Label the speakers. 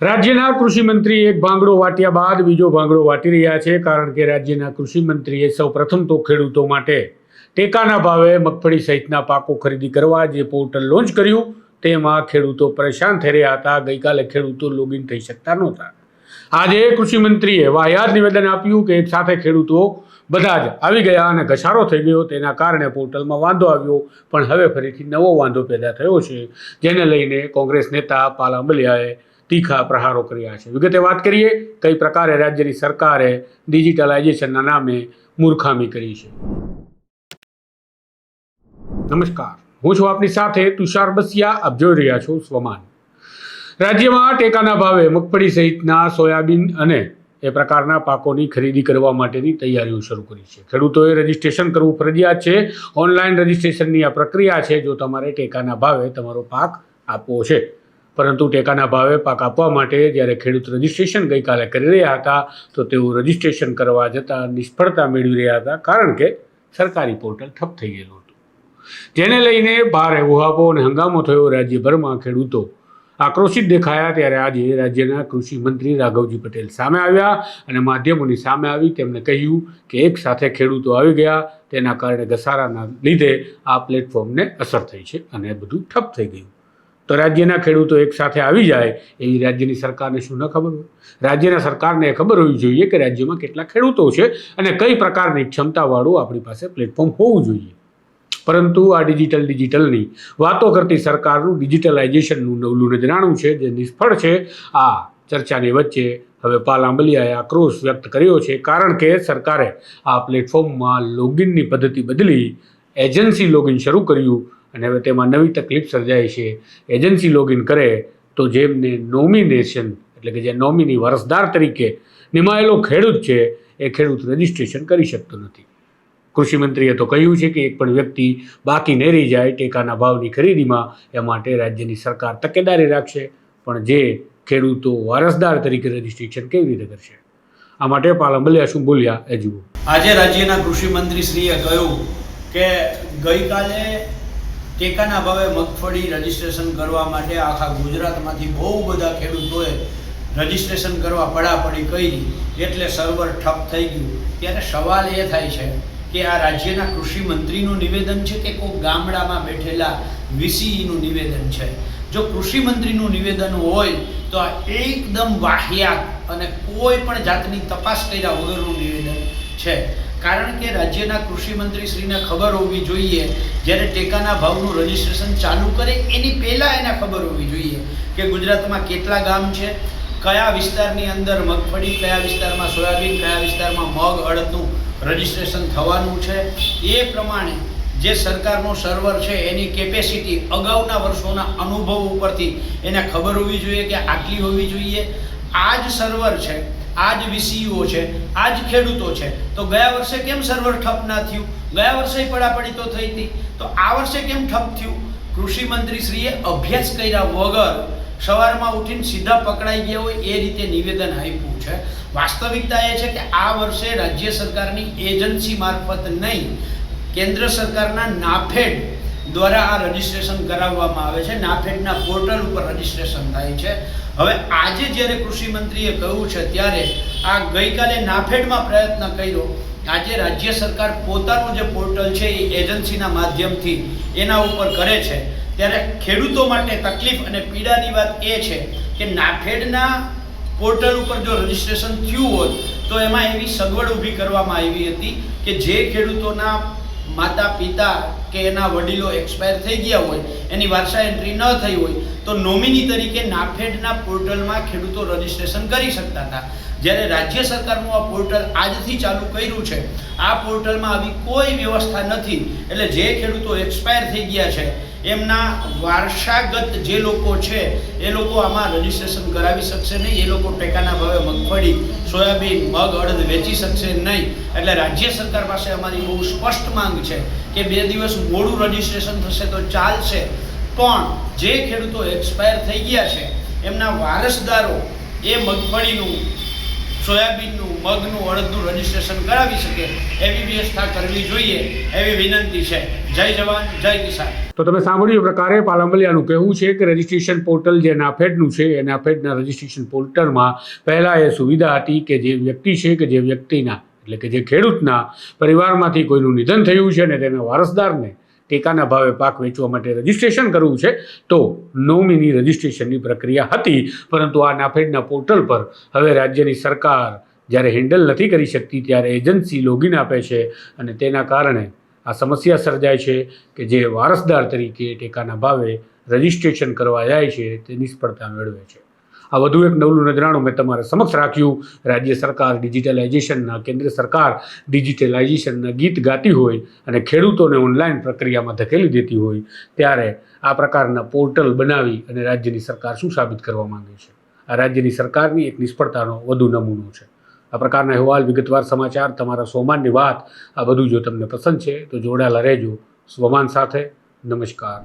Speaker 1: રાજ્યના કૃષિમંત્રી એક ભાંગડો વાટ્યા બાદ બીજો ભાંગડો વાટી રહ્યા છે કારણ કે રાજ્યના કૃષિમંત્રીએ સૌ પ્રથમ તો ખેડૂતો માટે ટેકાના ભાવે મગફળી સહિતના પાકો ખરીદી કરવા જે પોર્ટલ લોન્ચ કર્યું, તેમાં ખેડૂતો પરેશાન થઈ રહ્યા હતા. ગઈકાલે ખેડૂતો લોગિન થઈ શકતા નહોતા. આજે કૃષિમંત્રીએ વાહિયાત નિવેદન આપ્યું કે એક સાથે ખેડૂતો બધા જ આવી ગયા અને ઘસારો થઈ ગયો. તેના કારણે પોર્ટલમાં વાંધો આવ્યો, પણ હવે ફરીથી નવો વાંધો પેદા થયો છે, જેને લઈને કોંગ્રેસ નેતા પાલ આંબલિયાએ તીખા પ્રહારો કર્યા છે. વિગતે વાત કરીએ, કઈ પ્રકારે રાજ્યની સરકારે ડિજિટલાઇઝેશનના નામે મૂર્ખામી કરી છે. નમસ્કાર. હું છું આપની સાથે તુષાર બસિયા. આપ જોઈ રહ્યા છો સ્વમાન. રાજ્યમાં ટેકાના ભાવે મગફળી સહિતના સોયાબીન અને એ પ્રકારના પાકોની ખરીદી કરવા માટેની તૈયારીઓ શરૂ કરી છે. ખેડૂતોએ રજીસ્ટ્રેશન કરવું ફરજિયાત છે. ઓનલાઈન રજીસ્ટ્રેશનની આ પ્રક્રિયા છે, જો તમારે ટેકાના ભાવે તમારો પાક આપવો છે. પરંતુ ટેકાના ભાવે પાક આપવા માટે જ્યારે ખેડૂત રજીસ્ટ્રેશન ગઈકાલે કરી રહ્યા હતા, તો તેઓ રજીસ્ટ્રેશન કરવા જતાં નિષ્ફળતા મેળવી રહ્યા હતા, કારણ કે સરકારી પોર્ટલ ઠપ થઈ ગયેલું હતું. જેને લઈને ભારે ઉહાપો અને હંગામો થયો રાજ્યભરમાં ખેડૂતો આક્રોશિત દેખાયા ત્યારે આજે રાજ્યના કૃષિ મંત્રી રાઘવજી પટેલ સામે આવ્યા અને માધ્યમોની સામે આવી તેમણે કહ્યું કે એક સાથે ખેડૂતો આવી ગયા, તેના કારણે ઘસારાના લીધે આ પ્લેટફોર્મને અસર થઈ છે અને બધું ઠપ થઈ ગયું. તો રાજ્યના ખેડૂતો એક સાથે આવી જાય એવી રાજ્યની સરકારને શું ન ખબર હોય? રાજ્યના સરકારને એ ખબર હોવી જોઈએ કે રાજ્યમાં કેટલા ખેડૂતો છે અને કઈ પ્રકારની ક્ષમતાવાળું આપણી પાસે પ્લેટફોર્મ હોવું જોઈએ. પરંતુ આ ડિજિટલ ડિજિટલની વાતો કરતી સરકારનું ડિજિટલાઇઝેશનનું નવલું નજરાણું છે, જે નિષ્ફળ છે, આ ચર્ચાની વચ્ચે હવે પાલ આંબલિયાએ આક્રોશ વ્યક્ત કર્યો છે, કારણ કે સરકારે આ પ્લેટફોર્મમાં લોગિનની પદ્ધતિ બદલી એજન્સી લોગિન શરૂ કર્યું અને હવે તેમાં નવી તકલીફ સર્જાય છે. એજન્સી લોગિન કરે તો જેમને નોમિનેશન એટલે કે જે નોમિની વારસદાર તરીકે નિમાયેલો ખેડૂત છે, એ ખેડૂત રજિસ્ટ્રેશન કરી શકતો નથી. કૃષિમંત્રીએ તો કહ્યું છે કે એક પણ વ્યક્તિ બાકી નહીં રહી જાય, ટેકાના ભાવની ખરીદીમાં એ માટે રાજ્યની સરકાર તકેદારી રાખશે, પણ જે ખેડૂતો વારસદાર તરીકે રજિસ્ટ્રેશન કેવી રીતે કરશે? આ માટે પાલ અંબલિયા શું બોલ્યા એ જુઓ.
Speaker 2: આજે રાજ્યના કૃષિ મંત્રી શ્રીએ કહ્યું કે ગઈકાલે ટેકાના ભાવે મગફળી રજીસ્ટ્રેશન કરવા માટે આખા ગુજરાતમાંથી બહુ બધા ખેડૂતોએ રજીસ્ટ્રેશન કરવા પડાપડી કરી, એટલે સર્વર ઠપ થઈ ગયું. ત્યારે સવાલ એ થાય છે કે આ રાજ્યના કૃષિ મંત્રીનું નિવેદન છે કે કોઈ ગામડામાં બેઠેલા વીસીઈનું નિવેદન છે? જો કૃષિ મંત્રીનું નિવેદન હોય, તો આ એકદમ વાહિયાત અને કોઈ પણ જાતની તપાસ કર્યા વગરનું નિવેદન છે. કારણ કે રાજ્યના કૃષિ મંત્રી શ્રીને ખબર હોવી જોઈએ, જ્યારે ટેકાના ભાવનું રજિસ્ટ્રેશન ચાલુ કરે, એની પહેલાં એને ખબર હોવી જોઈએ કે ગુજરાતમાં કેટલા ગામ છે, કયા વિસ્તારની અંદર મગફળી, કયા વિસ્તારમાં સોયાબીન, કયા વિસ્તારમાં મગ, અડદનું રજિસ્ટ્રેશન થવાનું છે. એ પ્રમાણે જે સરકારનો સર્વર છે, એની કેપેસિટી અગાઉના વર્ષોના અનુભવ ઉપરથી એને ખબર હોવી જોઈએ કે આટલી હોવી જોઈએ. આ જ સર્વર છે આ જ વીસીઓ છે આ જ ખેડૂતો છે. તો ગયા વર્ષે કેમ સર્વર ઠપ ના થયું? ગયા વર્ષે પડાપડી તો થઈ હતી. તો આ વર્ષે કેમ ઠપ થયું? કૃષિ મંત્રીશ્રીએ અભ્યાસ કર્યા વગર સવારમાં ઉઠીને સીધા પકડાઈ ગયા હોય એ રીતે નિવેદન આપ્યું છે. વાસ્તવિકતા એ છે કે આ વર્ષે રાજ્ય સરકારની એજન્સી મારફત નહીં, કેન્દ્ર સરકારના નાફેડ દ્વારા આ રજીસ્ટ્રેશન કરાવવામાં આવે છે. નાફેડના પોર્ટલ ઉપર રજીસ્ટ્રેશન થાય છે. હવે આજે જ્યારે કૃષિ મંત્રીએ કહ્યું છે, ત્યારે આ ગઈકાલે નાફેડમાં પ્રયત્ન કર્યો. આજે રાજ્ય સરકાર પોતાનું જે પોર્ટલ છે, એ એજન્સીના માધ્યમથી એના ઉપર કરે છે. ત્યારે ખેડૂતો માટે તકલીફ અને પીડાની વાત એ છે કે નાફેડના પોર્ટલ ઉપર જો રજીસ્ટ્રેશન થયું હોત, તો એમાં એવી સગવડ ઊભી કરવામાં આવી હતી કે જે ખેડૂતોના માતા, પિતા કે એના વડીલો એક્સપાયર થઈ ગયા હોય, એની વારસા એન્ટ્રી ન થઈ હોય, તો નોમિની તરીકે નાફેડના પોર્ટલમાં ખેડૂતો રજીસ્ટ્રેશન કરી શકતા હતા. જ્યારે રાજ્ય સરકારનું આ પોર્ટલ આજથી ચાલુ કર્યું છે, આ પોર્ટલમાં આવી કોઈ વ્યવસ્થા નથી. એટલે જે ખેડૂતો એક્સપાયર થઈ ગયા છે એમના વારસાગત જે લોકો છે, એ લોકો આમાં રજીસ્ટ્રેશન કરાવી શકશે નહીં. એ લોકો ટેકાના ભાવે મગફળી, સોયાબીન, મગ, અડદ વેચી શકશે નહીં. એટલે રાજ્ય સરકાર પાસે અમારી બહુ સ્પષ્ટ માંગ છે કે બે દિવસ મોડું રજીસ્ટ્રેશન થશે તો ચાલશે. પણ જે ખેડૂતો એક્સપાયર થઈ ગયા છે, એમના વારસદારો એ મગફળીનું સોયાબીનનું, મગનું, અડદનું રજીસ્ટ્રેશન કરાવી શકે એવી વ્યવસ્થા કરવી જોઈએ એવી વિનંતી છે. જય જવાન, જય કિસાન.
Speaker 1: તો તમે સાંભળ્યું પ્રકારે પાલંબલિયાનું કહેવું છે કે રજિસ્ટ્રેશન પોર્ટલ જે નાફેડનું છે, એ નાફેડના રજિસ્ટ્રેશન પોર્ટલમાં પહેલાં એ સુવિધા હતી કે જે વ્યક્તિ છે કે જે વ્યક્તિના, એટલે કે જે ખેડૂતના પરિવારમાંથી કોઈનું નિધન થયું છે ને તેના વારસદારને ટેકાના ભાવે પાક વેચવા માટે રજિસ્ટ્રેશન કરવું છે, તો નોમિની રજિસ્ટ્રેશનની પ્રક્રિયા હતી. પરંતુ આ નાફેડના પોર્ટલ પર હવે રાજ્યની સરકાર જ્યારે હેન્ડલ નથી કરી શકતી, ત્યારે એજન્સી લોગિન આપે છે અને તેના કારણે આ સમસ્યા સર્જાય છે કે જે વારસદાર તરીકે ટેકાના ભાવે રજિસ્ટ્રેશન કરવા જાય છે, તે નિષ્ફળતા મેળવે છે. આ વધુ એક નવલું નજરાણું મેં તમારા સમક્ષ રાખ્યું. રાજ્ય સરકાર ડિજિટલાઇઝેશનના, કેન્દ્ર સરકાર ડિજિટલાઇઝેશનના ગીત ગાતી હોય અને ખેડૂતોને ઓનલાઈન પ્રક્રિયામાં ધકેલી દેતી હોય, ત્યારે આ પ્રકારના પોર્ટલ બનાવી અને રાજ્યની સરકાર શું સાબિત કરવા માંગે છે? આ રાજ્યની સરકારની એક નિષ્ફળતાનો વધુ નમૂનો છે. આ પ્રકારના અહેવાલ, વિગતવાર સમાચાર, તમારા સોમાનની વાત, આ બધું જો તમને પસંદ છે, તો જોડાયેલા રહેજો. સ્વમાન સાથે, નમસ્કાર.